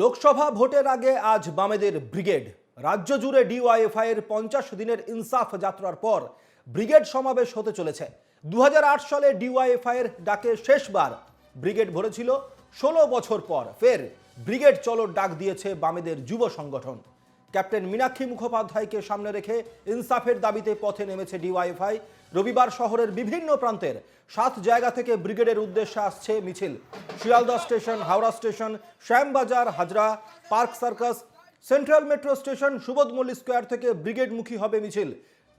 লোকসভা ভোটের আগে আজ বামেদের ব্রিগেড। রাজ্য জুড়ে ডিওয়াইএফআই এর পঞ্চাশ দিনের ইনসাফ যাত্রার পর ব্রিগেড সমাবেশ হতে চলেছে। দু হাজার আট সালে ডিওয়াইএফআই এর ডাকে শেষবার ব্রিগেড ভরেছিল। ষোলো বছর পর ফের ব্রিগেড চলোর ডাক দিয়েছে বামেদের যুব সংগঠন। ক্যাপ্টেন মীনাক্ষী মুখোপাধ্যায়কে সামনে রেখে ইনসাফের দাবিতে পথে নেমেছে ডিওয়াইফাই। রবিবার শহরের বিভিন্ন প্রান্তের সাত জায়গা থেকে ব্রিগেডের উদ্দেশ্যে আসছে মিছিল। Sealdah station, Howrah station, Shyambazar, Hazra, Park Circus, central metro station Subodh Mullick Square থেকে ব্রিগেডমুখী হবে মিছিল।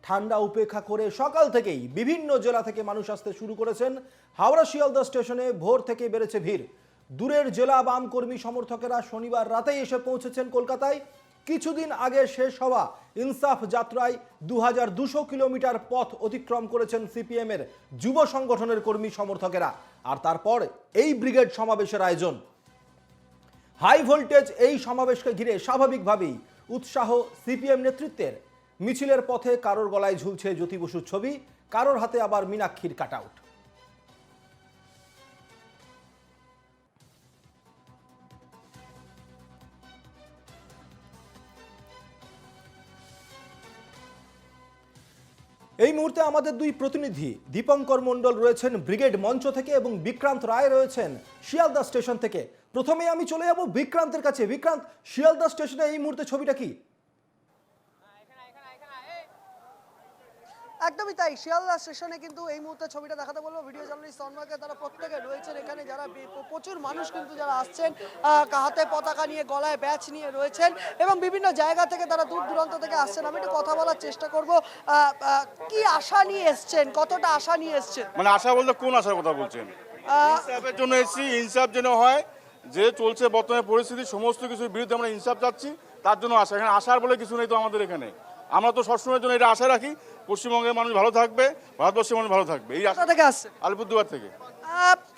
ঠান্ডা উপেক্ষা করে সকাল থেকেই বিভিন্ন জেলা থেকে মানুষ আসতে শুরু করেছেন। হাওড়া শিয়ালদা স্টেশনে ভোর থেকে বেড়েছে ভিড়। দূরের জেলা বাম কর্মী সমর্থকেরা শনিবার রাতেই এসে পৌঁছেছেন কলকাতায়। কিছুদিন আগে শেষ হওয়া ইনসাফ যাত্রায় দু হাজার দুশো কিলোমিটার পথ অতিক্রম করেছেন সিপিএম এর যুব সংগঠনের কর্মী সমর্থকেরা। আর তারপর এই ব্রিগেড সমাবেশের আয়োজন। হাই ভোল্টেজ এই সমাবেশকে ঘিরে স্বাভাবিকভাবেই উৎসাহ সিপিএম নেতৃত্বের। মিছিলের পথে কারোর গলায় ঝুলছে জ্যোতি বসুর ছবি, কারোর হাতে আবার মীনাক্ষীর কাটআউট এই মুহূর্তে আমাদের দুই প্রতিনিধি, দীপঙ্কর মণ্ডল রয়েছেন ব্রিগেড মঞ্চ থেকে এবং বিক্রান্ত রায় রয়েছেন শিয়ালদা স্টেশন থেকে। প্রথমে আমি চলে যাব বিক্রান্তের কাছে। বিক্রান্ত, শিয়ালদা স্টেশনে এই মুহূর্তে ছবিটা কি? একদমই তাই। শিয়ালদা স্টেশনে কিন্তু এই মুহূর্তে ছবিটা দেখাতে বলব। ভিডিও জার্নালিস্ট তন্ময়কে তারা প্রত্যেকে রয়েছেন এখানে যারা প্রচুর মানুষ কিন্তু যারা আসছেন হাতে পতাকা নিয়ে গলায় ব্যাচ নিয়ে রয়েছেন এবং বিভিন্ন জায়গা থেকে তারা দূর দূরান্ত থেকে আসছেন। আমি একটু কথা বলার চেষ্টা করব। কি আশা নিয়ে এসছেন? কতটা আশা নিয়ে এসছেন? মানে আশা বলতে কোন আশার কথা বলছেন? ইনসাফের জন্য এসেছি ইনসাফ যেন হয় যে চলছে বর্তমানে পরিস্থিতি সমস্ত কিছুর বিরুদ্ধে আমরা ইনসাফ চাচ্ছি তার জন্য আশা। এখানে আশার বলে কিছু নেই তো আমাদের এখানে। আমরা তো সবসময়ের জন্য এটা আশা রাখি। পশ্চিমবঙ্গের মানুষ ভালো থাকবে ভারতবর্ষের মানুষ ভালো থাকবে। এই আশা। থেকে আসছে? আলিপুরদুয়ার থেকে।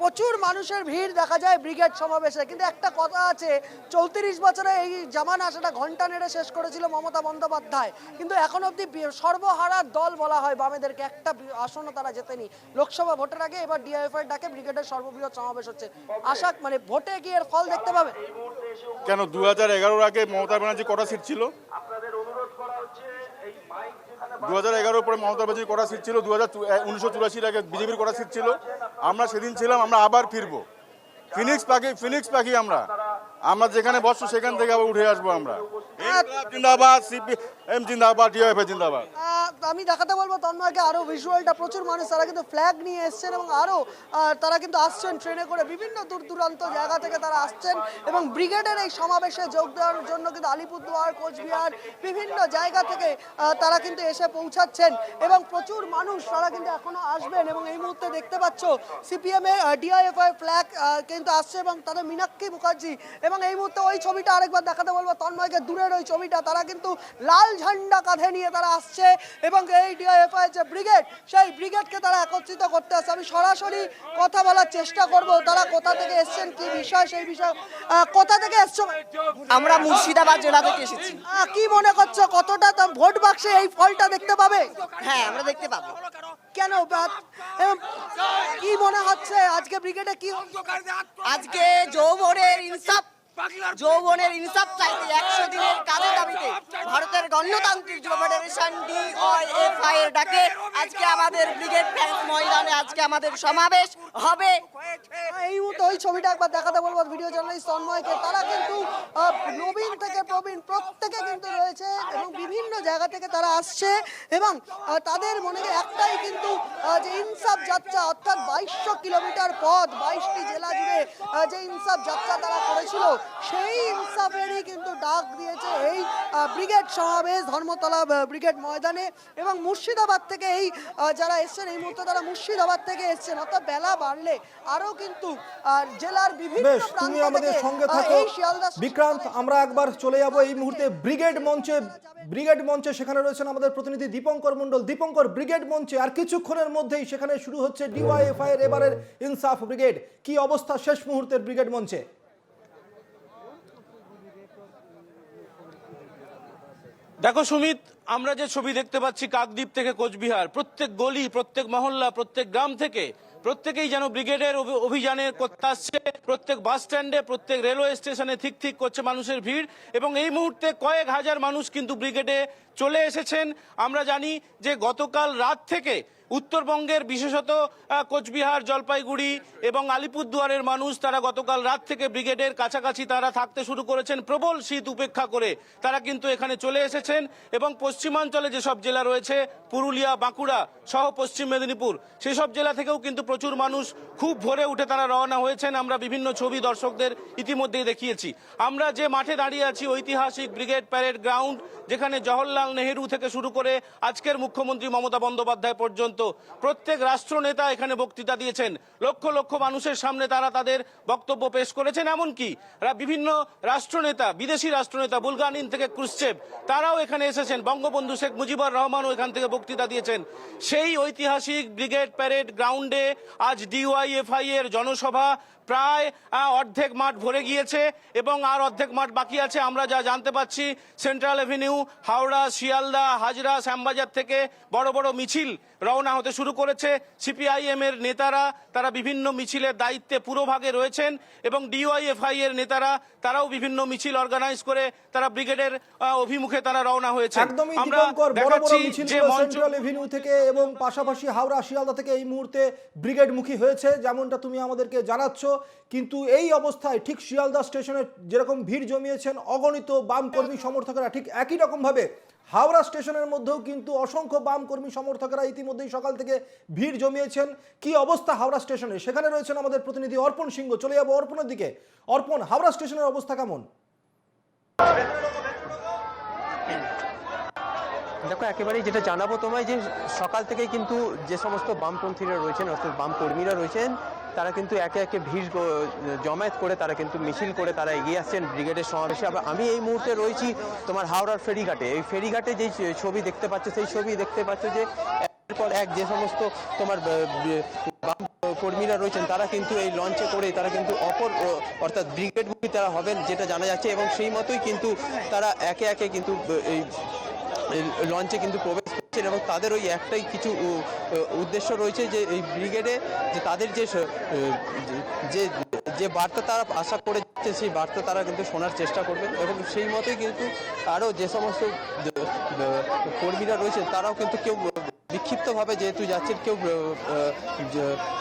প্রচুর মানুষের ভিড় দেখা যায় ব্রিগেড সমাবেশে। কিন্তু একটা কথা আছে চৌত্রিশ বছরে এই জামানা সেটা ঘণ্টা নেড়ে শেষ করেছিল মমতা বন্দ্যোপাধ্যায়। কিন্তু এখন অবধি সর্বহারার দল বলা হয় বামেদেরকে। একটা আসনও তারা জেতেনি। লোকসভা ভোটের আগে এবার ডিআইএফআই ডাকে ব্রিগেডের সর্ববৃহৎ সমাবেশ হচ্ছে। আশা মানে ভোটে গিয়ে এর ফল দেখতে পাবে? কেন? দু হাজার এগারোর আগে মমতা ব্যানার্জি কটা সিট ছিল? দু হাজার এগারোর পরে মমতা ব্যানার্জির করা সিট ছিল দু হাজার উনিশশো চুরাশির আগে বিজেপির করা সিট ছিল। আমরা সেদিন ছিলাম, আমরা আবার ফিরবো। ফিনিক্স পাখি ফিনিক্স পাখি আমরা। আমরা যেখানে বসছো সেখান থেকে আবার উঠে আসব আমরা। জিন্দাবাদ সিপিএম জিন্দাবাদ ডিওএফএ জিন্দাবাদ। আমি দেখাতে বলব তন্ময়কে আরও ভিজুয়ালটা প্রচুর মানুষ, তারা কিন্তু ফ্ল্যাগ নিয়ে এসছেন এবং আরও তারা কিন্তু আসছেন ট্রেনে করে বিভিন্ন দূর দূরান্ত জায়গা থেকে তারা আসছেন এবং ব্রিগেডের এই সমাবেশে যোগ দেওয়ার জন্য কিন্তু আলিপুরদুয়ার, কোচবিহার বিভিন্ন জায়গা থেকে তারা কিন্তু এসে পৌঁছাচ্ছেন এবং প্রচুর মানুষ তারা কিন্তু এখনও আসবেন এবং এই মুহূর্তে দেখতে পাচ্ছ সিপিএম এ ডিআইএফআই ফ্ল্যাগ কিন্তু আসছে এবং তাদের মীনাক্ষী মুখার্জি এবং এই মুহূর্তে ওই ছবিটা আরেকবার দেখাতে বলব তন্ময়কে দূরের ওই ছবিটা, তারা কিন্তু লাল ঝান্ডা কাঁধে নিয়ে তারা আসছে। এবং এই ডিআইএফআই যে ব্রিগেড সেই ব্রিগেডকে তারা একত্রিত করতে আসছে আমি সরাসরি কথা বলার চেষ্টা করব তারা কোথা থেকে এসছেন কি বিষয় সেই বিষয় কোথা থেকে এসছো? আমরা মুর্শিদাবাদ জেলা থেকে এসেছি। কি মনে করছ কতটা ভোট বাক্সে এই ফলটা দেখতে পাবে? হ্যাঁ আমরা দেখতে পাবো। কেন কি মনে হচ্ছে আজকে ব্রিগেডে কি আজকে যৌবনের ইনসাফ যৌবনের ইনসাফ চাইতে একশো দিনের কাজের দাবিতে ভারতের গণতান্ত্রিক যুব ফেডারেশন ডিওএফআই এর ডাকে আজকে আমাদের ব্রিগেড ফ্যান্স ময়দানে আজকে আমাদের সমাবেশ হবে। এই মুহূর্তে ওই ছবিটা একবার দেখাতে বলব ভিডিও জার্নালিস্ট তন্ময়কে তারা কিন্তু নবীন থেকে প্রবীণ প্রত্যেকে কিন্তু রয়েছে এবং বিভিন্ন জায়গা থেকে তারা আসছে এবং তাদের মনে একটাই কিন্তু যে ইনসাফ যাত্রা অর্থাৎ বাইশশো কিলোমিটার পথ বাইশটি জেলা জুড়ে যে ইনসাফ যাত্রা তারা করেছিল সেই ইনসাফেরই কিন্তু ডাক দিয়েছে এই ব্রিগেড সমাবেশ ধর্মতলা ব্রিগেড ময়দানে এবং মুর্শিদাবাদ থেকে এই যারা এসছেন এই মুহূর্তে তারা মুর্শিদাবাদ থেকে এসছেন। অর্থাৎ বেলা বাড়লে আরও কিন্তু জেলার বিভিন্ন তুমি আমাদের সঙ্গে থাকো। বিক্রান্ত আমরা একবার চলে যাব এই মুহূর্তে ব্রিগেড মঞ্চে। ব্রিগেড মঞ্চে সেখানে রয়েছেন আমাদের প্রতিনিধি দীপঙ্কর মণ্ডল। দীপঙ্কর ব্রিগেড মঞ্চে আর কিছুক্ষণের মধ্যেই সেখানে শুরু হচ্ছে ডিওয়াইএফআই এর এবারের ইনসাফ ব্রিগেড। কি অবস্থা শেষ মুহূর্তের ব্রিগেড মঞ্চে? দেখো সুমিত, আমরা যে ছবি দেখতে পাচ্ছি কাকদ্বীপ থেকে কোচবিহার, প্রত্যেক গলি, প্রত্যেক মহল্লা, প্রত্যেক গ্রাম থেকে প্রত্যেকেই যেন ব্রিগেডের অভিযানে অভিযানের করতে আসছে, প্রত্যেক বাস স্ট্যান্ডে, প্রত্যেক রেলওয়ে স্টেশনে ঠিক ঠিক করছে মানুষের ভিড় এবং এই মুহূর্তে কয়েক হাজার মানুষ কিন্তু ব্রিগেডে চলে এসেছেন। আমরা জানি যে গতকাল রাত থেকে উত্তরবঙ্গের বিশেষত কোচবিহার, জলপাইগুড়ি এবং আলিপুরদুয়ারের মানুষ তারা গতকাল রাত থেকে ব্রিগেডের কাছাকাছি তারা থাকতে শুরু করেছেন প্রবল শীত উপেক্ষা করে। তারা কিন্তু এখানে চলে এসেছেন এবং পশ্চিমাঞ্চলে যেসব জেলা রয়েছে, পুরুলিয়া, বাঁকুড়া সহ পশ্চিম মেদিনীপুর, সেসব জেলা থেকেও কিন্তু প্রচুর মানুষ খুব ভোরে উঠে তারা রওনা হয়েছেন। আমরা বিভিন্ন ছবি দর্শকদের ইতিমধ্যেই দেখিয়েছি। আমরা যে মাঠে দাঁড়িয়ে আছি, ঐতিহাসিক ব্রিগেড প্যারেড গ্রাউন্ড, যেখানে জওহরলাল নেহেরু থেকে শুরু করে আজকের মুখ্যমন্ত্রী মমতা বন্দ্যোপাধ্যায় পর্যন্ত প্রত্যেক রাষ্ট্রনেতা এখানে বক্তৃতা দিয়েছেন। লক্ষ লক্ষ মানুষের সামনে তারা তাদের বক্তব্য পেশ করেছেন। এমনকি বিভিন্ন রাষ্ট্রনেতা, বিদেশি রাষ্ট্রনেতা বুলগানিন থেকে ক্রুশ্চেভ তারাও এখানে এসেছেন। বঙ্গবন্ধু শেখ মুজিবুর রহমানও এখান থেকে বক্তৃতা দিয়েছেন। সেই ঐতিহাসিক ব্রিগেড প্যারেড গ্রাউন্ডে আজ ডিওয়াইএফআই এর জনসভা প্রায় অর্ধেক মাঠ ভরে গিয়েছে এবং আর অর্ধেক মাঠ বাকি আছে। আমরা যা জানতে পাচ্ছি সেন্ট্রাল এভিনিউ হাওড়া শিয়ালদা হাজরা শ্যামবাজার থেকে বড় বড় মিছিল রওনা হতে শুরু করেছে। সিপিআইএম এর নেতারা তারা বিভিন্ন মিছিলের দায়িত্বে পুরোভাগে রয়েছেন এবং ডিওয়াইএফআই এর নেতারা তারাও বিভিন্ন মিছিল অর্গানাইজ করে তারা ব্রিগেডের অভিমুখে তারা রওনা হয়েছে আমরা দেখাচ্ছি যে মঞ্চ এভিনিউ থেকে এবং পাশাপাশি হাওড়া শিয়ালদা থেকে এই মুহূর্তে ব্রিগেডমুখী হয়েছে। যেমনটা তুমি আমাদেরকে জানাচ্ছ কিন্তু এই অবস্থায় ঠিক শিয়ালদা স্টেশনে যেরকম ভিড় জমিয়েছেন অগণিত বাম কর্মী সমর্থকেরা, ঠিক একই রকম ভাবে হাওড়া স্টেশনের মধ্যেও কিন্তু অসংখ্য বাম কর্মী সমর্থকেরা ইতিমধ্যেই সকাল থেকে ভিড় জমিয়েছেন। কি অবস্থা হাওড়া স্টেশনে? সেখানে রয়েছেন আমাদের প্রতিনিধি অর্পণ সিংহ। চলে যাব অর্পণের দিকে। অর্পণ, হাওড়া স্টেশনের অবস্থা কেমন? দেখো, একেবারেই যেটা জানাব তোমায় যে সকাল থেকে কিন্তু যে সমস্ত বামপন্থীরা রয়েছেন, অর্থাৎ বাম কর্মীরা রয়েছেন তারা কিন্তু একে একে ভিড় জমায়েত করে তারা কিন্তু মিছিল করে তারা এগিয়ে আসছেন ব্রিগেডের সমাবেশে। আবার আমি এই মুহূর্তে রয়েছি তোমার হাওড়ার ফেরিঘাটে। এই ফেরিঘাটে যেই ছবি দেখতে পাচ্ছ, সেই ছবি দেখতে পাচ্ছ যে পর এক যে সমস্ত তোমার বাম কর্মীরা রয়েছেন, তারা কিন্তু এই লঞ্চে করে তারা কিন্তু অপর অর্থাৎ ব্রিগেডমুখী তারা হবেন, যেটা জানা যাচ্ছে। এবং সেই মতোই কিন্তু তারা একে একে কিন্তু এই লঞ্চে কিন্তু প্রবেশ করছেন এবং তাদের ওই একটাই কিছু উদ্দেশ্য রয়েছে যে এই ব্রিগেডে যে তাদের যে যে যে বার্তা তারা আশা করে যাচ্ছে সেই বার্তা তারা কিন্তু শোনার চেষ্টা করবেন এবং সেই মতোই কিন্তু আরও যে সমস্ত কর্মীরা রয়েছেন তারাও কিন্তু কেউ বিক্ষিপ্তভাবে যেহেতু যাচ্ছেন কেউ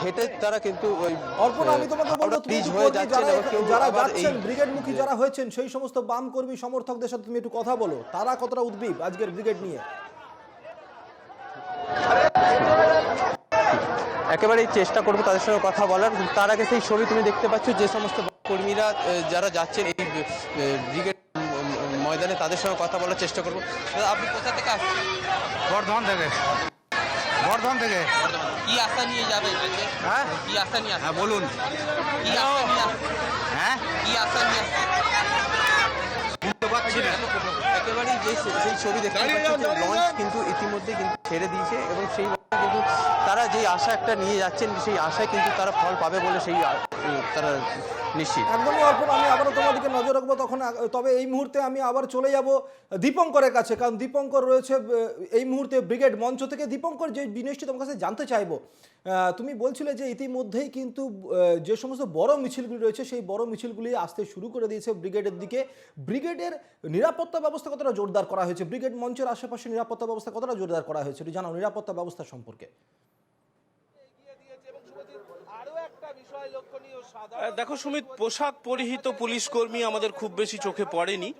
হেঁটে তারা কিন্তু ওই অর্পণ আমি তোমাকে বলব ব্রিজ হয়ে যাচ্ছেন যারা এবং কেউ যারা যাচ্ছেন ব্রিগেডমুখী যারা হয়েছেন সেই সমস্ত বাম কর্মী সমর্থকদের সাথে তুমি একটু কথা বলো। তারা কতটা উদ্গ্রীব আজকের ব্রিগেড নিয়ে? একেবারেই চেষ্টা করব তাদের সঙ্গে কথা বলার। তার আগে সেই ছবি তুমি দেখতে পাচ্ছ যে সমস্ত কর্মীরা যারা যাচ্ছেন এই ব্রিগেড ময়দানে তাদের সঙ্গে কথা বলার চেষ্টা করব। আপনি কোথা থেকে আসছেন? বর্ধমান থেকে। বর্ধমান থেকে। কি আশা নিয়ে যাবেন হ্যাঁ? কি আশা নিয়ে হ্যাঁ বলুন? হ্যাঁ? কি আশা নিয়ে আসছেন? না একেবারেই যে সেই ছবি দেখতে পাচ্ছি লঞ্চ কিন্তু ইতিমধ্যে কিন্তু ছেড়ে দিয়েছে এবং সেই কিন্তু তারা যে আশা একটা নিয়ে যাচ্ছেন সেই আশায় কিন্তু তারা ফল পাবে বলে সেই তারা নিশ্চিত। একদমই অর্পণ আমি আবারও তোমাদেরকে নজর রাখব, তখন তবে এই মুহূর্তে আমি আবার চলে যাব দীপঙ্করের কাছে, কারণ দীপঙ্কর রয়েছে এই মুহূর্তে ব্রিগেড মঞ্চ থেকে। দীপঙ্কর, যে জিনিসটি তোমার কাছে জানতে চাইব তুমি বলছিলে যে ইতিমধ্যেই কিন্তু যে সমস্ত বড় মিছিলগুলি রয়েছে, সেই বড় মিছিলগুলি আসতে শুরু করে দিয়েছে ব্রিগেডের দিকে। ব্রিগেডের নিরাপত্তা ব্যবস্থা কতটা জোরদার করা হয়েছে? ব্রিগেড মঞ্চের আশেপাশে নিরাপত্তা ব্যবস্থা কতটা জোরদার করা হয়েছে? জানাও, নিরাপত্তা ব্যবস্থা সম্পর্কে। দেখো সুমিত, পোশাক পরিহিত পুলিশ কর্মী আমাদের খুব বেশি চোখে পড়েনি।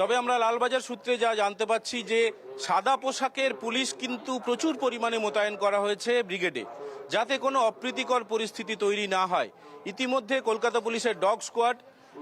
তবে আমরা লালবাজার সূত্রে যা জানতে পাচ্ছি যে সাদা পোশাকের পুলিশ কিন্তু প্রচুর পরিমাণে মোতায়েন করা হয়েছে ব্রিগেডে, যাতে কোনো অপ্রীতিকর পরিস্থিতি তৈরি না হয়। ইতিমধ্যে কলকাতা পুলিশের ডগ স্কোয়াড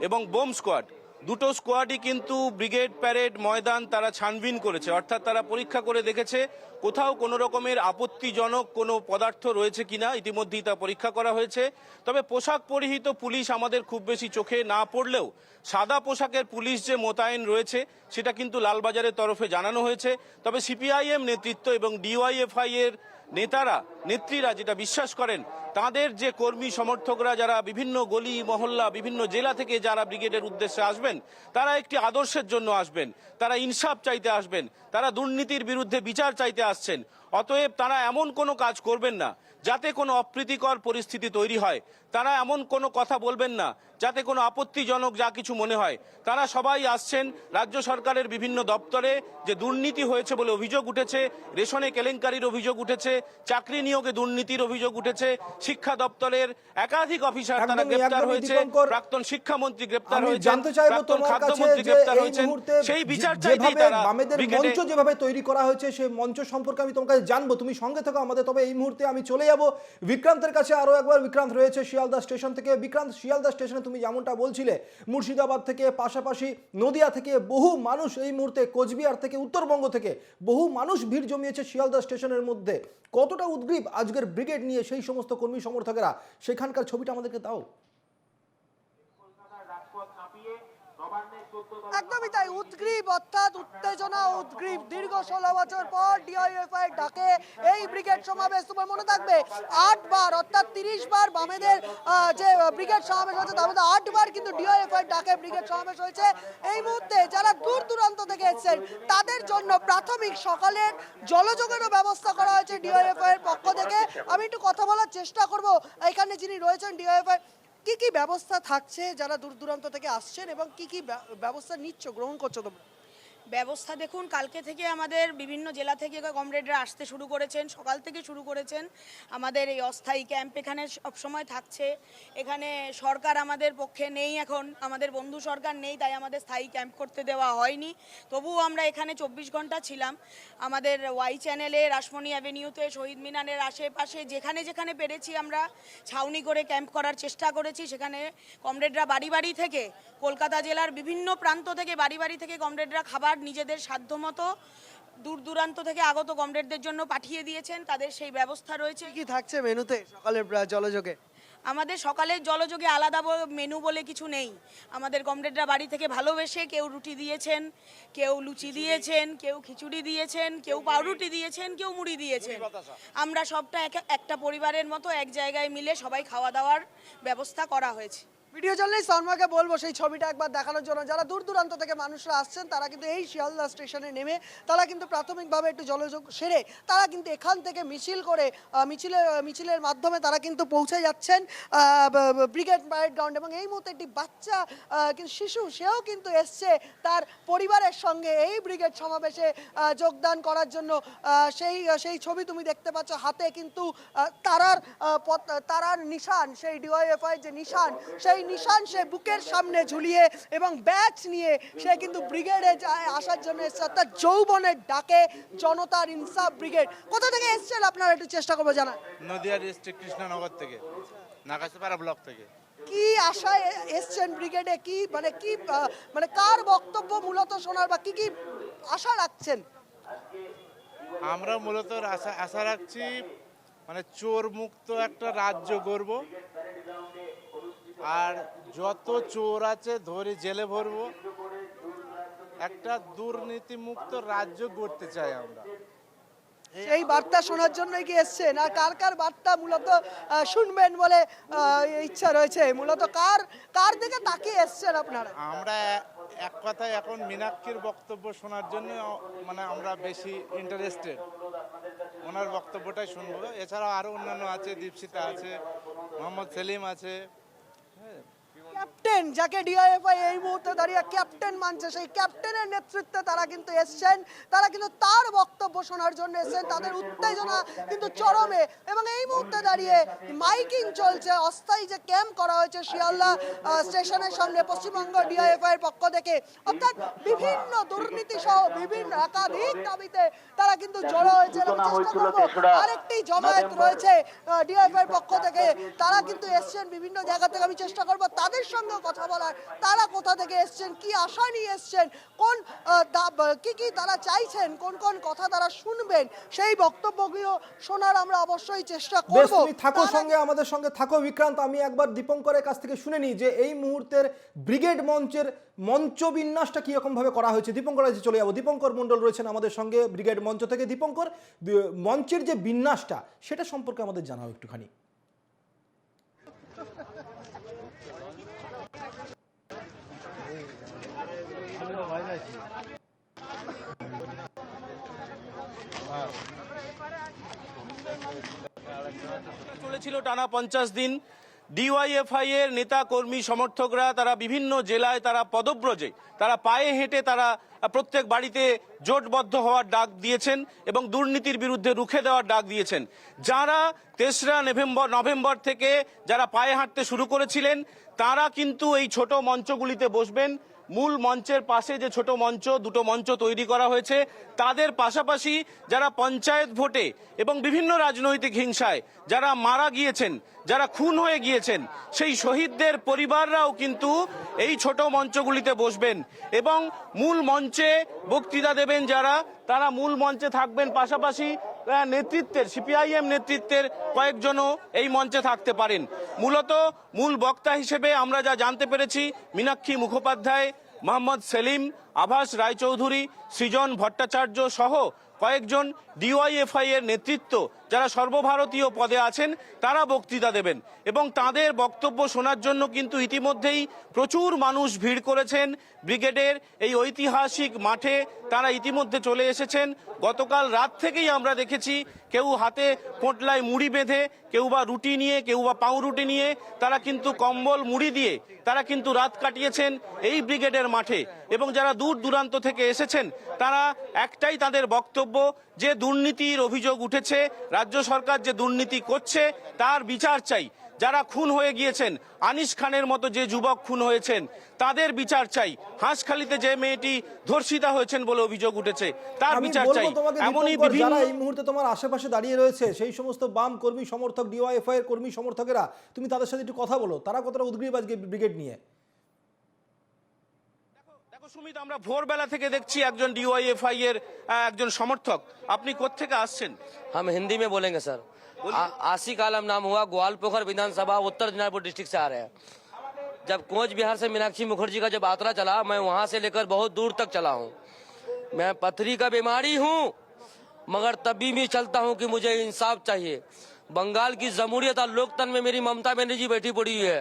এবং বোম স্কোয়াড দুটো স্কোয়াডই কিন্তু ব্রিগেড প্যারেড ময়দান তারা ছানবিন করেছে। অর্থাৎ তারা পরীক্ষা করে দেখেছে কোথাও কোনো রকমের আপত্তিজনক কোনো পদার্থ রয়েছে কিনা। ইতিমধ্যেই তা পরীক্ষা করা হয়েছে। তবে পোশাক পরিহিত পুলিশ আমাদের খুব বেশি চোখে না পড়লেও সাদা পোশাকের পুলিশ যে মোতায়েন রয়েছে, সেটা কিন্তু লালবাজারের তরফে জানানো হয়েছে। তবে সিপিআইএম নেতৃত্ব এবং ডিওয়াইএফআই এর নেতারা, নেত্রীরা যেটা বিশ্বাস করেন, তাদের যে কর্মী সমর্থকরা যারা বিভিন্ন গলি, মহল্লা, বিভিন্ন জেলা থেকে যারা ব্রিগেডের উদ্দেশ্যে আসবেন, তারা একটি আদর্শের জন্য আসবেন, তারা ইনসাফ চাইতে আসবেন, তারা দুর্নীতির বিরুদ্ধে বিচার চাইতে আসছেন, অতএব তারা এমন কোনো কাজ করবেন না, যাতে কোনো অপ্রীতিকর পরিস্থিতি তৈরি হয়। তারা এমন কোনো কথা বলবেন না যাতে কোনো আপত্তিজনক যা কিছু মনে হয়। তারা সবাই আসছেন রাজ্য সরকারের বিভিন্ন দপ্তরে যে দুর্নীতি হয়েছে বলে অভিযোগ উঠেছে রেশনে কেলেঙ্কারির অভিযোগ উঠেছে চাকরি নিয়োগে দুর্নীতির অভিযোগ উঠেছে শিক্ষা দপ্তরের একাধিক অফিসার তারা গ্রেপ্তার হয়েছে প্রাক্তন শিক্ষামন্ত্রী গ্রেপ্তার হয়েছে জানতে চাইব প্রাক্তন তোমার কাছে খাদ্যমন্ত্রী গ্রেপ্তার হয়েছেন। সেই বিচার চাইতেই তারা বামেদের মঞ্চ যেভাবে তৈরি করা হয়েছে সেই মঞ্চ সম্পর্কে আমি তোমার কাছে জানব তুমি সঙ্গে থাকো আমাদের তবে এই মুহূর্তে আমি চলে যাব। বিক্রান্তের কাছে আরও একবার বিক্রান্ত রয়েছে শিয়ালদা স্টেশন থেকে, বিক্রান্ত, শিয়ালদা স্টেশনে তুমি যেমনটা বলছিলে, মুর্শিদাবাদ থেকে পাশাপাশি নদিয়া থেকে বহু মানুষ এই মুহূর্তে কোচবিহার থেকে, উত্তরবঙ্গ থেকে বহু মানুষ ভিড় জমিয়েছে শিয়ালদা স্টেশনের মধ্যে। কতটা উদ্গ্রীব আজকের ব্রিগেড নিয়ে সেই সমস্ত কর্মী সমর্থকেরা? সেখানকার ছবিটা আমাদেরকে দাও। একদমই তাই, উদ্গ্রীব অর্থাৎ উত্তেজনা উদ্গ্রীব দীর্ঘ ষোলো বছর পর ডিআইএফআই ডাকে এই ব্রিগেড সমাবেশ তোমার মনে থাকবে? আটবার, অর্থাৎ তিরিশ বার বামেদের যে ব্রিগেড সমাবেশ হয়েছে, তার মধ্যে আটবার কিন্তু ডিআইএফআই ডাকে ব্রিগেড সমাবেশ হয়েছে। এই মুহূর্তে যারা দূর দূরান্ত থেকে এসেছেন, তাদের জন্য প্রাথমিক সকালের জলযোগানের ব্যবস্থা করা হয়েছে ডিআইএফআই এর পক্ষ থেকে। আমি একটু কথা বলার চেষ্টা করব। এখানে যিনি রয়েছেন ডিআইএফআই কি কি ব্যবস্থা থাকছে যারা দূর দূরান্ত থেকে আসছেন এবং কি কি ব্যবস্থা নিচ্ছ, গ্রহণ করছ তোমরা? ব্যবস্থা দেখুন, কালকে থেকে আমাদের বিভিন্ন জেলা থেকে কমরেডরা আসতে শুরু করেছেন, সকাল থেকে শুরু করেছেন। আমাদের এই অস্থায়ী ক্যাম্প এখানে সবসময় থাকছে। এখানে সরকার আমাদের পক্ষে নেই এখন, আমাদের বন্ধু সরকার নেই, তাই আমাদের স্থায়ী ক্যাম্প করতে দেওয়া হয়নি। তবুও আমরা এখানে চব্বিশ ঘণ্টা ছিলাম। আমাদের ওয়াই চ্যানেলে, রাসমণি অ্যাভিনিউতে, শহীদ মিনারের আশেপাশে, যেখানে যেখানে পেরেছি আমরা, ছাউনি করে ক্যাম্প করার চেষ্টা করেছি। সেখানে কমরেডরা বাড়ি বাড়ি থেকে, কলকাতা জেলার বিভিন্ন প্রান্ত থেকে বাড়ি বাড়ি থেকে কমরেডরা খাবার নিজেদের সাধ্যমতো দূর দূরান্ত থেকে আগত কমরেডদের জন্য পাঠিয়ে দিয়েছেন তাদের সেই ব্যবস্থা রয়েছে। কি থাকছে মেনুতে সকালের জলযোগে? আমাদের সকালের জলযোগে আলাদা মেনু বলে কিছু নেই। আমাদের কমরেডরা বাড়ি থেকে ভালোবেসে কেউ রুটি দিয়েছেন কেউ লুচি দিয়েছেন কেউ খিচুড়ি দিয়েছেন কেউ পাউরুটি দিয়েছেন কেউ মুড়ি দিয়েছেন। আমরা সবটা এক- একটা পরিবারের মতো এক জায়গায় মিলে সবাই খাওয়া দাওয়ার ব্যবস্থা করা হয়েছে। ভিডিও জার্নালিস্ট তন্ময়কে বলব, সেই ছবিটা একবার দেখানোর জন্য। যারা দূর দূরান্ত থেকে মানুষরা আসছেন, তারা কিন্তু এই শিয়ালদা স্টেশনে নেমে, তারা কিন্তু প্রাথমিকভাবে একটু জলযোগ সেরে, তারা কিন্তু এখান থেকে মিছিল করে মিছিলের মিছিলের মাধ্যমে তারা কিন্তু পৌঁছে যাচ্ছেন ব্রিগেড প্যারেড গ্রাউন্ড। এবং এই মুহূর্তে একটি বাচ্চা কিন্তু শিশু, সেও কিন্তু এসছে তার পরিবারের সঙ্গে। এই ব্রিগেড সমাবেশে যোগদান করার জন্য সেই সেই ছবি তুমি দেখতে পাচ্ছ, হাতে কিন্তু তারার তারার নিশান, সেই ডিওয়াইএফআই যে নিশান, সেই নিশান সে বুকের সামনে ঝুলিয়ে এবং ব্যাচ নিয়ে সে কিন্তু ব্রিগেডে যায় আসার জন্য এসছে। অর্থাৎ যৌবনের ডাকে জনতার ইনসাফ ব্রিগেড। কোথা থেকে এসছেন আপনারা একটু চেষ্টা করব জানা নদিয়া ডিস্ট্রিক্ট কৃষ্ণনগর থেকে নাকাশপাড়া ব্লক থেকে। কি আশায় এসছেন ব্রিগেডে? কি মানে কি মানে কার বক্তব্য মূলত শোনার বা কি কি আশা রাখছেন? আমরা মূলত আশা আশা রাখছি মানে চোর মুক্ত একটা রাজ্য গড়ব। আর যত চোর আছে ধরে জেলে ভরবো। একটা দুর্নীতিমুক্ত রাজ্য গড়তে চাই আমরা। এই বার্তা শোনার জন্যই কি এসছেন? আর কার কার বার্তা মূলত শুনবেন বলে ইচ্ছা রয়েছে? মূলত কার কার দিকে তাকিয়ে এসছেন আপনারা? আমরা এক কথায় এখন মীনাক্ষীর বক্তব্য শোনার জন্য মানে আমরা বেশি ইন্টারেস্টেড ওনার বক্তব্যটাই শুনব। এছাড়াও আরও অন্যান্য আছে দীপশিতা আছে মোহাম্মদ সেলিম আছে Heather. ক্যাপ্টেন যাকে ডিআইএফআই এই মুহূর্তে দাঁড়িয়ে ক্যাপ্টেন মানছে সেই ক্যাপ্টেনের নেতৃত্বে তারা কিন্তু এসছেন। তারা কিন্তু তার বক্তব্য শোনার জন্য এসেছেন তাদের উত্তেজনা কিন্তু চরমে। এবং এই মুহূর্তে দাঁড়িয়ে মাইকিং চলছে অস্থায়ী যে ক্যাম্প করা হয়েছে শিয়ালদা স্টেশনের সামনে পশ্চিমবঙ্গ ডিআইএফআই এর পক্ষ থেকে। অর্থাৎ বিভিন্ন দুর্নীতি সহ বিভিন্ন একাধিক দাবিতে তারা কিন্তু জড়ো হয়েছে আরেকটি জমায়েত রয়েছে ডিআইএফআই এর পক্ষ থেকে। তারা কিন্তু এসছেন বিভিন্ন জায়গা থেকে আমি চেষ্টা করব তাদের সঙ্গে কথা বলার। তারা কোথা থেকে এসছেন? কি আশা নিয়ে এসছেন? কোন কি কি তারা চাইছেন? কোন কোন কথা তারা শুনবেন? সেই বক্তব্যগুলো শোনার আমরা অবশ্যই চেষ্টা করব। থাকো সঙ্গে আমাদের সঙ্গে থাকো বিক্রান্ত। আমি একবার দীপঙ্করের কাছ থেকে শুনে নিই যে এই মুহূর্তের ব্রিগেড মঞ্চের মঞ্চ বিন্যাসটা কি রকম ভাবে করা হয়েছে। দীপঙ্কর আজ চলে যাব। দীপঙ্কর মণ্ডল রয়েছেন আমাদের সঙ্গে ব্রিগেড মঞ্চ থেকে। দীপঙ্কর মঞ্চের যে বিন্যাসটা সেটা সম্পর্কে আমাদের জানাও একটুখানি। চলেছিল টানা পঞ্চাশ দিন। ডিওয়াইএফআই এর নেতা, কর্মী, সমর্থকরা, তারা বিভিন্ন জেলায় তারা পদব্রজে, তারা পায়ে হেঁটে তারা প্রত্যেক বাড়িতে জোটবদ্ধ হওয়ার ডাক দিয়েছেন এবং দুর্নীতির বিরুদ্ধে রুখে দেওয়ার ডাক দিয়েছেন। যারা তেসরা নভেম্বর নভেম্বর থেকে যারা পায়ে হাঁটতে শুরু করেছিলেন, তারা কিন্তু এই ছোট মঞ্চগুলিতে বসবেন। মূল মঞ্চের পাশে যে ছোট মঞ্চ, দুটো মঞ্চ তৈরি করা হয়েছে, তাদের পাশাপাশি যারা পঞ্চায়েত ভোটে এবং বিভিন্ন রাজনৈতিক হিংসায় যারা মারা গিয়েছেন, যারা খুন হয়ে গিয়েছেন, সেই শহীদদের পরিবাররাও কিন্তু এই ছোট মঞ্চগুলিতে বসবেন এবং মূল মঞ্চে বক্তৃতা দেবেন যারা, তারা মূল মঞ্চে থাকবেন পাশাপাশি নেতৃত্বের সিপিআইএম নেতৃত্বের কয়েকজনও এই মঞ্চে থাকতে পারেন। মূলত মূল বক্তা হিসেবে আমরা যা জানতে পেরেছি, মীনাক্ষী মুখোপাধ্যায়, মোহাম্মদ সেলিম, আভাস রায়চৌধুরী, সৃজন ভট্টাচার্য সহ কয়েকজন ডিওয়াইএফআই এর নেতৃত্ব যারা সর্বভারতীয় পদে আছেন, তারা বক্তৃতা দেবেন। এবং তাদের বক্তব্য শোনার জন্য কিন্তু ইতিমধ্যেই প্রচুর মানুষ ভিড় করেছেন। ব্রিগেডের এই ঐতিহাসিক মাঠে তারা ইতিমধ্যে চলে এসেছেন। গতকাল রাত থেকেই আমরা দেখেছি, কেউ হাতে পোটলায় মুড়ি বেঁধে, কেউ বা রুটি নিয়ে, কেউ বা পাউরুটি নিয়ে তারা কিন্তু কম্বল মুড়ি দিয়ে তারা কিন্তু রাত কাটিয়েছেন এই ব্রিগেডের মাঠে। এবং যারা দূর দূরান্ত থেকে এসেছেন, তারা একটাই তাদের বক্তব্য যে দুর্নীতির অভিযোগ উঠেছে রাজ্য সরকার যে দুর্নীতি করছে তার বিচার চাই। যারা খুন হয়ে গিয়েছেন আনিস খানের মতো যে যুবক খুন হয়েছেন তাদের বিচার চাই। হাঁসখালিতে যে মেয়েটি ধর্ষিতা হয়েছেন বলে অভিযোগ উঠেছে তার বিচার চাই। এমনই বিভিন্ন এই মুহূর্তে তোমার আশেপাশে দাঁড়িয়ে রয়েছে সেই সমস্ত বাম কর্মী সমর্থক ডিওয়াইএফআই এর কর্মী সমর্থকেরা তুমি তাদের সাথে একটু কথা বলো। তারা কতটা উদ্গ্রীব আজকে ব্রিগেড নিয়ে? সুমিত আমরা ভোরবেলা থেকে দেখছি একজন ডিওয়াইএফআই এর আহ, একজন সমর্থক আপনি কোত্থেকে আসছেন हम हिंदी में बोलेंगे सर आ- आशिक आलम नाम हुआ ग्वालपोखर विधानसभा उत्तर दिनाजपुर डिस्ट्रिक्ट से आ रहे हैं जब कोच बिहार से मीनाक्षी मुखर्जी का जब यात्रा चला मैं वहां से लेकर बहुत दूर तक चला हूं मैं पथरी का बीमारी हूं मगर तभी भी चलता हूं कि मुझे इंसाफ चाहिए बंगाल की जमहूरियत और लोकतंत्र में मेरी ममता बनर्जी बैठी पड़ी हुई है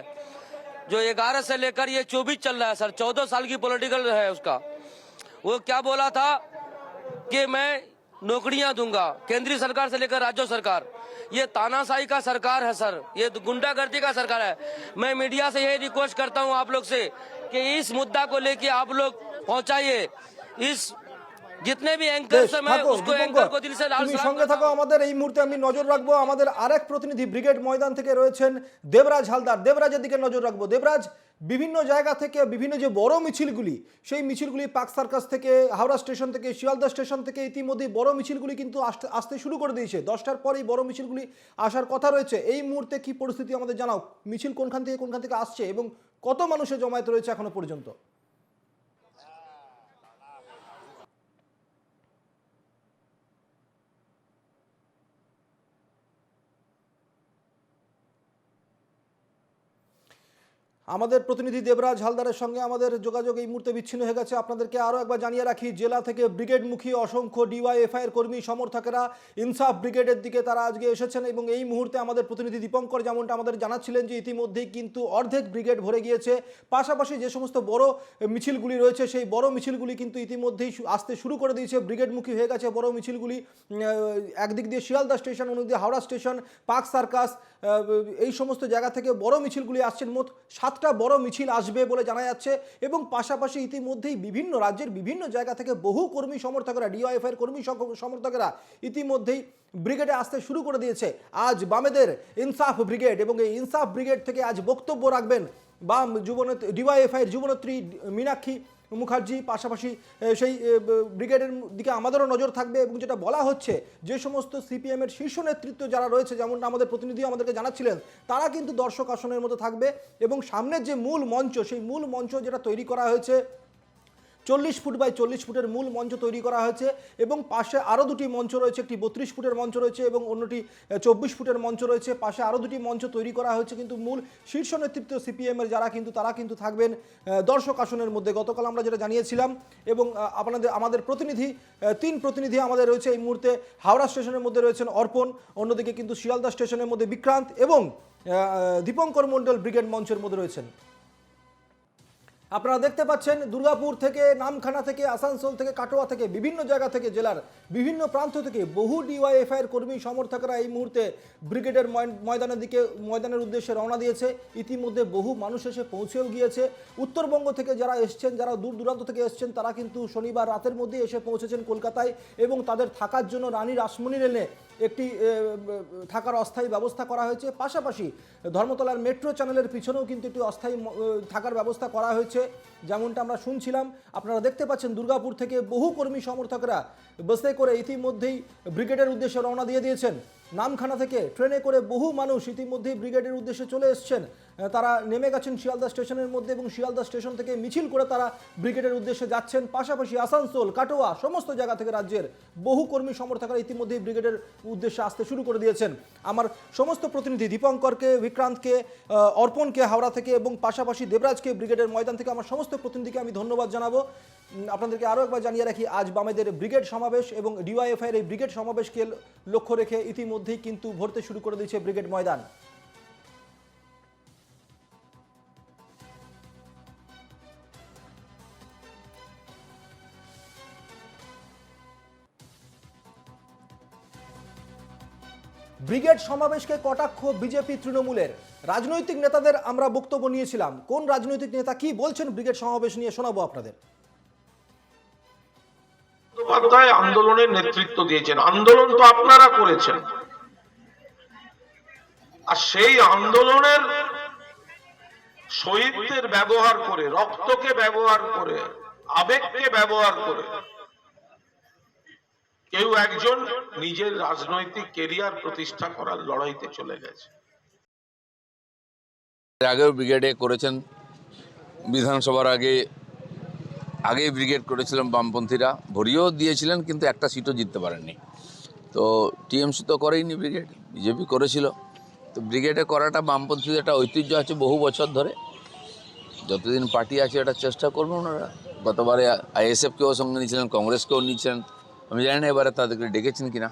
जो ग्यारह से लेकर ये चौबीस चल रहा है, सर, चौदह साल की पॉलिटिकल है उसका। वो क्या बोला था कि मैं नौकरियाँ दूँगा, केंद्रीय सरकार से लेकर राज्य सरकार। ये तानाशाही का सरकार है, सर, ये गुंडागर्दी का सरकार है। मैं मीडिया से यही रिक्वेस्ट करता हूँ आप लोग से कि इस मुद्दा को लेके आप लोग पहुंचाइए। इस जितने भी एंकर বেশ, से मैं থাকো, उसको দীপঙ্কর। एंकर को दिल से लाल তুমি सलाम সঙ্গে करता থাকো हूं। আমাদের এই মুহূর্তে আমি নজর রাখবো আমাদের আরেক প্রতিনিধি ব্রিগেড ময়দান থেকে রয়েছেন দেবরাজ হালদার দেবরাজের দিকে নজর রাখবো দেবরাজ বিভিন্ন জায়গা থেকে বিভিন্ন যে বড় মিছিলগুলি সেই মিছিলগুলি পাক সার্কাস থেকে হাওড়া স্টেশন থেকে শিয়ালদা স্টেশন থেকে ইতিমধ্যে বড় মিছিলগুলি কিন্তু আসতে আসতে শুরু করে দিয়েছে দশটার পরেই বড় মিছিলগুলি আসার কথা রয়েছে এই মুহূর্তে কি পরিস্থিতি আমাদের জানাও মিছিল কোনখান থেকে কোনখান থেকে আসছে এবং কত মানুষের জমায়েত রয়েছে এখনো পর্যন্ত আমাদের প্রতিনিধি দেবরাজ হালদারের সঙ্গে আমাদের যোগাযোগ এই মুহূর্তে বিচ্ছিন্ন হয়ে গেছে। আপনাদেরকে আরও একবার জানিয়ে রাখি, জেলা থেকে ব্রিগেডমুখী অসংখ্য ডিওয়াইএফআই এর কর্মী, সমর্থকেরা, ইনসাফ ব্রিগেডের দিকে তারা আজকে এসেছেন এবং এই মুহূর্তে আমাদের প্রতিনিধি দীপঙ্কর যেমনটা আমাদের জানাচ্ছিলেন যে ইতিমধ্যেই কিন্তু অর্ধেক ব্রিগেড ভরে গিয়েছে। পাশাপাশি যে সমস্ত বড় মিছিলগুলি রয়েছে, সেই বড় মিছিলগুলি কিন্তু ইতিমধ্যেই আসতে শুরু করে দিয়েছে। ব্রিগেডমুখী হয়ে গেছে বড় মিছিলগুলি। একদিক দিয়ে শিয়ালদা স্টেশন, অন্যদিকে হাওড়া স্টেশন পার্ক সার্কাস এই সমস্ত জায়গা থেকে বড় মিছিলগুলি আসছেন। মোট সাতটা বড় মিছিল আসবে বলে জানা যাচ্ছে এবং পাশাপাশি ইতিমধ্যেই বিভিন্ন রাজ্যের বিভিন্ন জায়গা থেকে বহু কর্মী সমর্থকেরা ডিওয়াইএফ এর কর্মী সম- সমর্থকেরা ইতিমধ্যেই ব্রিগেডে আসতে শুরু করে দিয়েছে। আজ বামেদের ইনসাফ ব্রিগেড এবং এই ইনসাফ ব্রিগেড থেকে আজ বক্তব্য রাখবেন বাম যুবনেত্রী ডিওয়াইএফআই এর যুবনেত্রী মীনাক্ষী। মুখার্জি, পাশাপাশি সেই ব্রিগেডের দিকে আমাদেরও নজর থাকবে এবং যেটা বলা হচ্ছে, যে সমস্ত সিপিএমের শীর্ষ নেতৃত্ব যারা রয়েছে যেমন আমাদের প্রতিনিধি আমাদেরকে জানাচ্ছিলেন, তারা কিন্তু দর্শক আসনের মতো থাকবে এবং সামনের যে মূল মঞ্চ, সেই মূল মঞ্চ যেটা তৈরি করা হয়েছে চল্লিশ ফুট বাই চল্লিশ ফুটের মূল মঞ্চ তৈরি করা হয়েছে এবং পাশে আরও দুটি মঞ্চ রয়েছে, একটি বত্রিশ ফুটের মঞ্চ রয়েছে এবং অন্যটি চব্বিশ ফুটের মঞ্চ রয়েছে। পাশে আরও দুটি মঞ্চ তৈরি করা হয়েছে কিন্তু মূল শীর্ষ নেতৃত্ব সিপিএমের যারা কিন্তু তারা কিন্তু থাকবেন দর্শক আসনের মধ্যে। গতকাল আমরা যেটা জানিয়েছিলাম এবং আপনাদের, আমাদের প্রতিনিধি তিন প্রতিনিধি আমাদের রয়েছে এই মুহূর্তে। হাওড়া স্টেশনের মধ্যে রয়েছেন অর্পণ, অন্যদিকে কিন্তু শিয়ালদা স্টেশনের মধ্যে বিক্রান্ত এবং দীপঙ্কর মণ্ডল ব্রিগেড মঞ্চের মধ্যে রয়েছেন। আপনারা দেখতে পাচ্ছেন দুর্গাপুর থেকে, নামখানা থেকে, আসানসোল থেকে, কাটোয়া থেকে, বিভিন্ন জায়গা থেকে জেলার বিভিন্ন প্রান্ত থেকে বহু ডিওয়াইএফআই এর কর্মী সমর্থকরা এই মুহূর্তে ব্রিগেডের ময়- ময়দানের দিকে, ময়দানের উদ্দেশ্যে রওনা দিয়েছে। ইতিমধ্যে বহু মানুষ এসে পৌঁছেও গিয়েছে। উত্তরবঙ্গ থেকে যারা এসছেন, যারা দূর দূরান্ত থেকে এসছেন, তারা কিন্তু শনিবার রাতের মধ্যে এসে পৌঁছেছেন কলকাতায় এবং তাদের থাকার জন্য রানী রাসমণি লেনে একটি থাকার অস্থায়ী ব্যবস্থা করা হয়েছে। পাশাপাশি ধর্মতলার মেট্রো চ্যানেলের পিছনেও কিন্তু একটি অস্থায়ী থাকার ব্যবস্থা করা হয়েছে। যেমনটা আমরা শুনছিলাম, আপনারা দেখতে পাচ্ছেন দুর্গাপুর থেকে বহু কর্মী সমর্থকরা বসে করে ইতিমধ্যেই ব্রিগেডের উদ্দেশ্যে রওনা দিয়ে দিয়েছেন। নামখানা থেকে ট্রেনে করে বহু মানুষ ইতিমধ্যেই ব্রিগেডের উদ্দেশ্যে চলে এসছেন। তারা নেমে গেছেন শিয়ালদা স্টেশনের মধ্যে এবং শিয়ালদা স্টেশন থেকে মিছিল করে তারা ব্রিগেডের উদ্দেশ্যে যাচ্ছেন। পাশাপাশি আসানসোল, কাটোয়া সমস্ত জায়গা থেকে রাজ্যের বহু কর্মী সমর্থকরা ইতিমধ্যেই ব্রিগেডের উদ্দেশ্যে আসতে শুরু করে দিয়েছেন। আমার সমস্ত প্রতিনিধি দীপঙ্করকে, বিক্রান্তকে অর্পণকে, হাওড়া থেকে এবং পাশাপাশি দেবরাজকে ব্রিগেডের ময়দান থেকে আমার সমস্ত প্রতিনিধিকে আমি ধন্যবাদ জানাব। আপনাদেরকে আরও একবার জানিয়ে রাখি, আজ বামেদের ব্রিগেড সমাবেশ এবং ডিওয়াইএফআই এর এই ব্রিগেড সমাবেশকে লক্ষ্য রেখে ইতিমধ্যেই কিন্তু ভরতে শুরু করে দিয়েছে ব্রিগেড ময়দান। ব্রিগেড সমাবেশকে কটাক্ষ বিজেপি তৃণমূলের। রাজনৈতিক নেতাদের আমরা বক্তব্য নিয়েছিলাম। কোন রাজনৈতিক নেতা কি বলছেন ব্রিগেড সমাবেশ নিয়ে শোনাবো আপনাদের। আন্দোলনের নেতৃত্ব দিয়েছেন। আন্দোলন তো আপনারা করেছেন। আর সেই আন্দোলনের শহীদদের ব্যবহার করে, রক্তকে ব্যবহার করে, আবেগকে ব্যবহার করে কেউ একজন নিজের রাজনৈতিক কেরিয়ার প্রতিষ্ঠা করার লড়াইতে চলে গেছে। আগেও ব্রিগেডে করেছেন। বিধানসভার আগে, আগেই ব্রিগেড করেছিলাম বামপন্থীরা। ভরিও দিয়েছিলেন, কিন্তু একটা সিটও জিততে পারেননি। তো টিএমসি তো করেইনি ব্রিগেড বিজেপি করেছিল। তো ব্রিগেডে করাটা বামপন্থীদের একটা ঐতিহ্য আছে বহু বছর ধরে। যতদিন পার্টি আছে এটা চেষ্টা করবেন ওনারা। গতবারে আইএসএফকেও সঙ্গে নিয়েছিলেন, কংগ্রেসকেও নিয়েছিলেন। আমি জানি না এবারে তাদেরকে ডেকেছেন কিনা